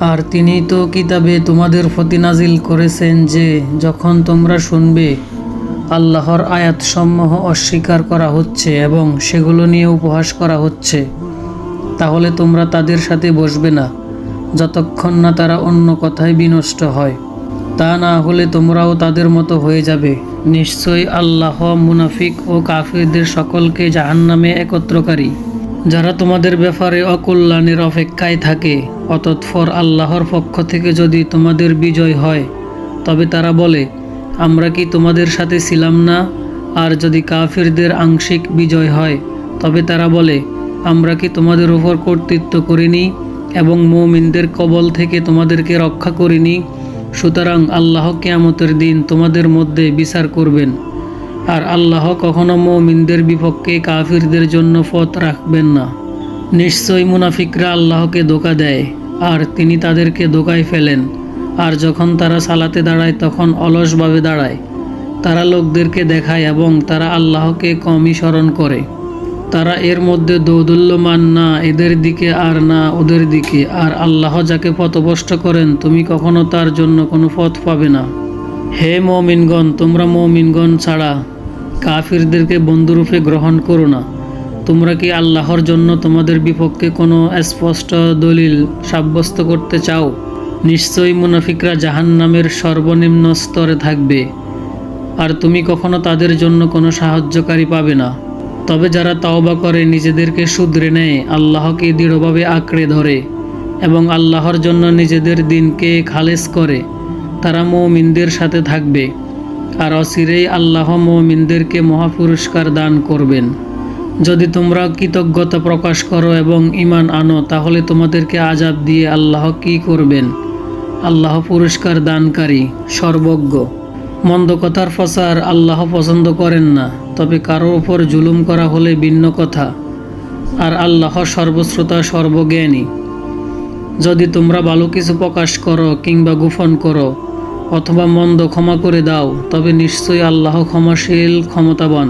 আর তিনি তো কিতাবে তোমাদের প্রতি নাজিল করেছেন যে, যখন তোমরা শুনবে, আল্লাহর আয়াতসমূহ অস্বীকার করা হচ্ছে এবং সেগুলো নিয়ে উপহাস করা হচ্ছে, তাহলে তোমরা তাদের সাথে বসবে না, যতক্ষণ না তারা অন্য কথায় বিনষ্ট হয়। তা না হলে তোমরাও তাদের মতো হয়ে যাবে। নিশ্চয়ই আল্লাহ মুনাফিক ও কাফিরদের সকলকে জাহান্নামে একত্রকারী। যারা তোমাদের ব্যাপারে অকল্যাণের অপেক্ষায় থাকে, অতৎপর আল্লাহর পক্ষ থেকে যদি তোমাদের বিজয় হয়, তবে তারা বলে, আমরা কি তোমাদের সাথে ছিলাম না? আর যদি কাফিরদের আংশিক বিজয় হয়, তবে তারা বলে, আমরা কি তোমাদের উপর কর্তৃত্ব করিনি এবং মৌমিনদের কবল থেকে তোমাদেরকে রক্ষা করিনি? সুতরাং আল্লাহ কেয়ামতের দিন তোমাদের মধ্যে বিচার করবেন। আর আল্লাহ কখনো মৌমিনদের বিপক্ষে কাফিরদের জন্য পথ রাখবেন না। নিশ্চয়ই মুনাফিকরা আল্লাহকে ধোকা দেয়, আর তিনি তাদেরকে ধোকায় ফেলেন। আর যখন তারা সালাতে দাঁড়ায়, তখন অলসভাবে দাঁড়ায়। তারা লোকদেরকে দেখায় এবং তারা আল্লাহকে কমই স্মরণ করে। তারা এর মধ্যে দৌদুল্যমান না, এদের দিকে আর না, ওদের দিকে। আর আল্লাহ যাকে পথভ্রষ্ট করেন, তুমি কখনো তার জন্য কোনো পথ পাবে না। হে মমিনগণ, তোমরা মমিনগণ ছাড়া কাফিরদেরকে বন্ধুরূপে গ্রহণ করো না। তোমরা কি আল্লাহর জন্য তোমাদের বিপক্ষে কোনো স্পষ্ট দলিল সাব্যস্ত করতে চাও? নিশ্চয়ই মুনাফিকরা জাহান্নামের সর্বনিম্ন স্তরে থাকবে, আর তুমি কখনো তাদের জন্য কোনো সাহায্যকারী পাবে না। তবে যারা তাওবা করে, নিজেদেরকে শুধরে নেয়, আল্লাহকে দৃঢ়ভাবে আঁকড়ে ধরে এবং আল্লাহর জন্য নিজেদের দিনকে খালেস করে তারা মৌমিনদের সাথে থাকবে আর অচিরেই আল্লাহ মৌমিনদেরকে মহাপুরস্কার দান করবেন। যদি তোমরা কৃতজ্ঞতা প্রকাশ করো এবং ইমান আনো, তাহলে তোমাদেরকে আজাব দিয়ে আল্লাহ কি করবেন? আল্লাহ পুরস্কার দানকারী, সর্বজ্ঞ। মন্দ কথার প্রচার আল্লাহ পছন্দ করেন না, তবে কারোর ওপর জুলুম করা হলে ভিন্ন কথা। আর আল্লাহ সর্বশ্রোতা, সর্বজ্ঞানী। যদি তোমরা ভালো কিছু প্রকাশ করো কিংবা গোপন করো অথবা মন্দ ক্ষমা করে দাও তবে নিশ্চয়ই আল্লাহ ক্ষমাশীল ক্ষমতাবান।